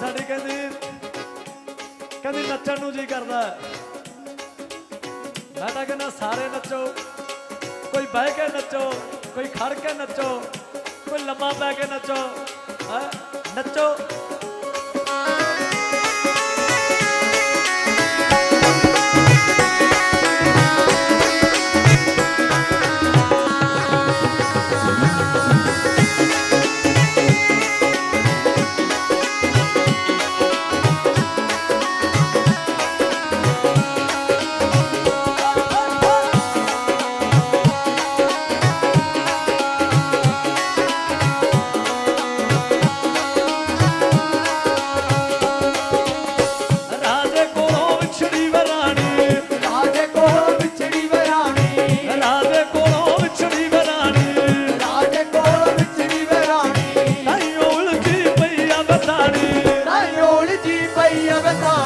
ਸਾਡੀ ਕਹਿੰਦੀ ਕਹਿੰਦੀ ਨੱਚਣ ਨੂੰ ਜੀ ਕਰਦਾ ਮੈਂ ਤਾਂ ਕਹਿੰਦਾ ਸਾਰੇ ਨੱਚੋ, ਕੋਈ ਬਹਿ ਕੇ ਨੱਚੋ, ਕੋਈ ਖੜ ਕੇ ਨੱਚੋ, ਕੋਈ ਲੰਮਾ ਪੈ ਕੇ ਨੱਚੋ, ਹੈ? ਨੱਚੋ। ਪਈ ਅਵਤਾਣੀ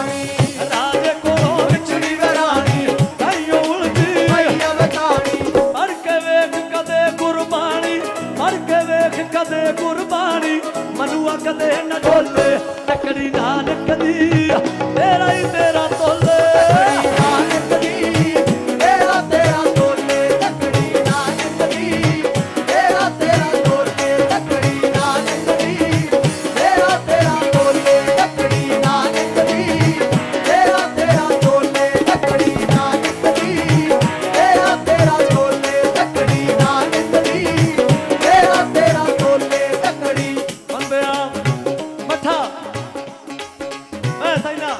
ਐ ਸੈਨਾ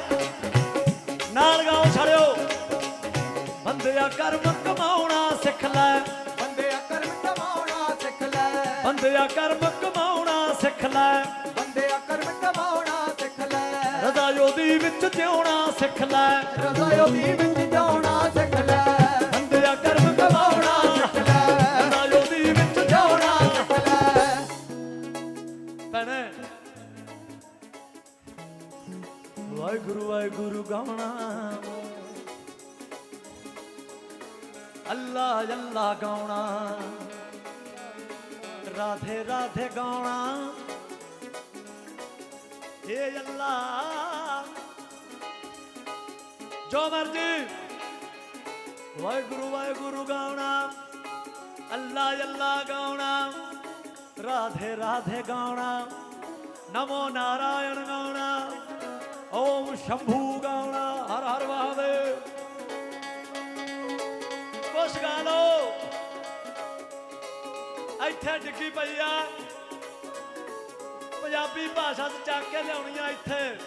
ਨਾਲ ਗਾਓ ਛੜਿਓ। ਬੰਦਿਆ ਕਰਮ ਕਮਾਉਣਾ ਸਿੱਖ ਲੈ। ਬੰਦਿਆ ਕਰਮ ਕਮਾਉਣਾ ਸਿੱਖ ਲੈ। ਬੰਦਿਆ ਕਰਮ ਕਮਾਉਣਾ ਸਿੱਖ ਲੈ। ਬੰਦਿਆ ਕਰਮ ਕਮਾਉਣਾ ਸਿੱਖ ਲੈ। ਰਜ਼ਾ ਯੋਦੀ ਵਿੱਚ ਜਿਉਣਾ ਸਿੱਖ ਲੈ। ਰਜ਼ਾਇਓ ਦੀ ਵਿੱਚ ਜਾਉਣਾ ਸਿੱਖ ਲੈ। ਬੰਦਿਆ ਕਰਮ ਕਮਾਉਣਾ ਸਿੱਖ ਲੈ। ਰਜ਼ਾ ਯੋਦੀ ਵਿੱਚ ਜਾਉਣਾ ਜਿਉਣਾ ਸਿੱਖ ਲੈ। ਭੈਣੇ ਵਾਹਿਗੁਰੂ ਵਾਹਿਗੁਰੂ ਗਾਉਣਾ। ਅੱਲਾ ਅੱਲਾ ਗਾਉਣਾ। ਰਾਧੇ ਰਾਧੇ ਗਾਉਣਾ। ਏ ਅੱਲਾ। ਜੋ ਮਰਜ਼ੀ। ਵਾਹਿਗੁਰੂ ਵਾਹਿਗੁਰੂ ਗਾਉਣਾ। ਅੱਲਾ ਅੱਲਾ ਗਾਉਣਾ। ਰਾਧੇ ਰਾਧੇ ਗਾਉਣਾ। ਨਮੋ ਨਾਰਾਇਣ ਗਾਉਣਾ। ਓਮ ਸ਼ੰਭੂ ਗਾਉਣਾ, ਹਰ ਹਰ ਮਹਾਦੇਵ। ਕੁਛ ਗਾ ਲਓ। ਇੱਥੇ ਡਿੱਗੀ ਪਈ ਆ। ਪੰਜਾਬੀ ਭਾਸ਼ਾ ਚ ਚੱਕ ਕੇ ਲਿਆਉਣੀ ਆ ਇੱਥੇ।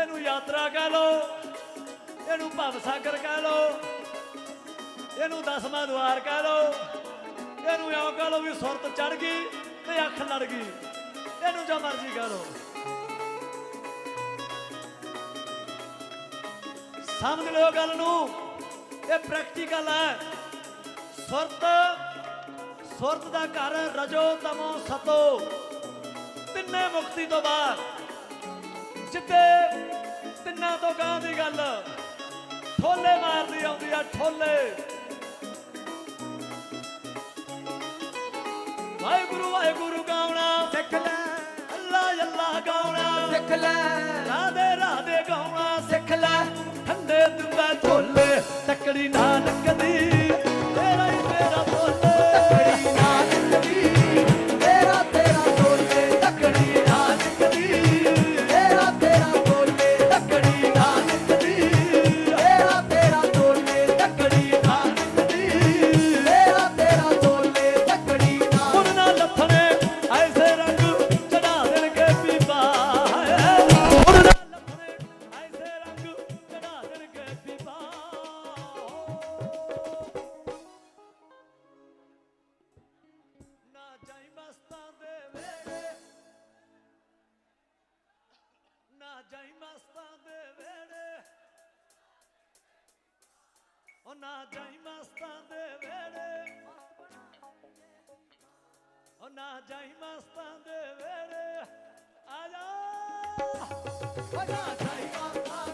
ਇਹਨੂੰ ਯਾਤਰਾ ਕਹਿ ਲਓ, ਇਹਨੂੰ ਭਵ ਸਾਗਰ ਕਹਿ ਲਓ, ਇਹਨੂੰ ਦਸਵਾਂ ਦੁਆਰ ਕਹਿ ਲਓ। ਇਹਨੂੰ ਇਉਂ ਕਹਿ ਲਓ ਵੀ ਸੁਰਤ ਚੜ ਗਈ ਤੇ ਅੱਖ ਲੜ ਗਈ। ਇਹਨੂੰ ਜੋ ਮਰਜ਼ੀ ਕਹਿ ਲਓ। ਸਮਝ ਲਿਓ ਗੱਲ ਨੂੰ। ਇਹ ਪ੍ਰੈਕਟੀਕਲ ਹੈ। ਸੁਰਤ ਸੁਰਤ ਦਾ ਘਰ ਰਜੋ ਤਮੋ ਸਤੋ। ਤਿੰਨੇ ਮੁਕਤੀ ਤੋਂ ਬਾਅਦ ਜਿੱਤੇ ਤਿੰਨਾਂ ਤੋਂ ਗਾਂ ਦੀ ਗੱਲ। ਠੋਲੇ ਮਾਰਦੀ ਆਉਂਦੀ ਆ ਠੋਲੇ। ਵਾਹਿਗੁਰੂ ਵਾਹਿਗੁਰੂ ਗਾਉਣਾ। ਸਿੱਖ ਲੈ। ਅੱਲਾ ਅੱਲਾ ਗਾਉਣਾ। ਸਿੱਖ ਲੈ। ਰਾਧੇ ਰਾਧੇ ਗਾਉਣਾ। ਸਿੱਖ ਲੈ। ਠੰਡੇ ਦਿੰਦਾ ਢੋਲੇ ਤਕੜੀ ਨਾਨਕ ਦੀ। na jai mastande vere na jai mastande vere aja aja jai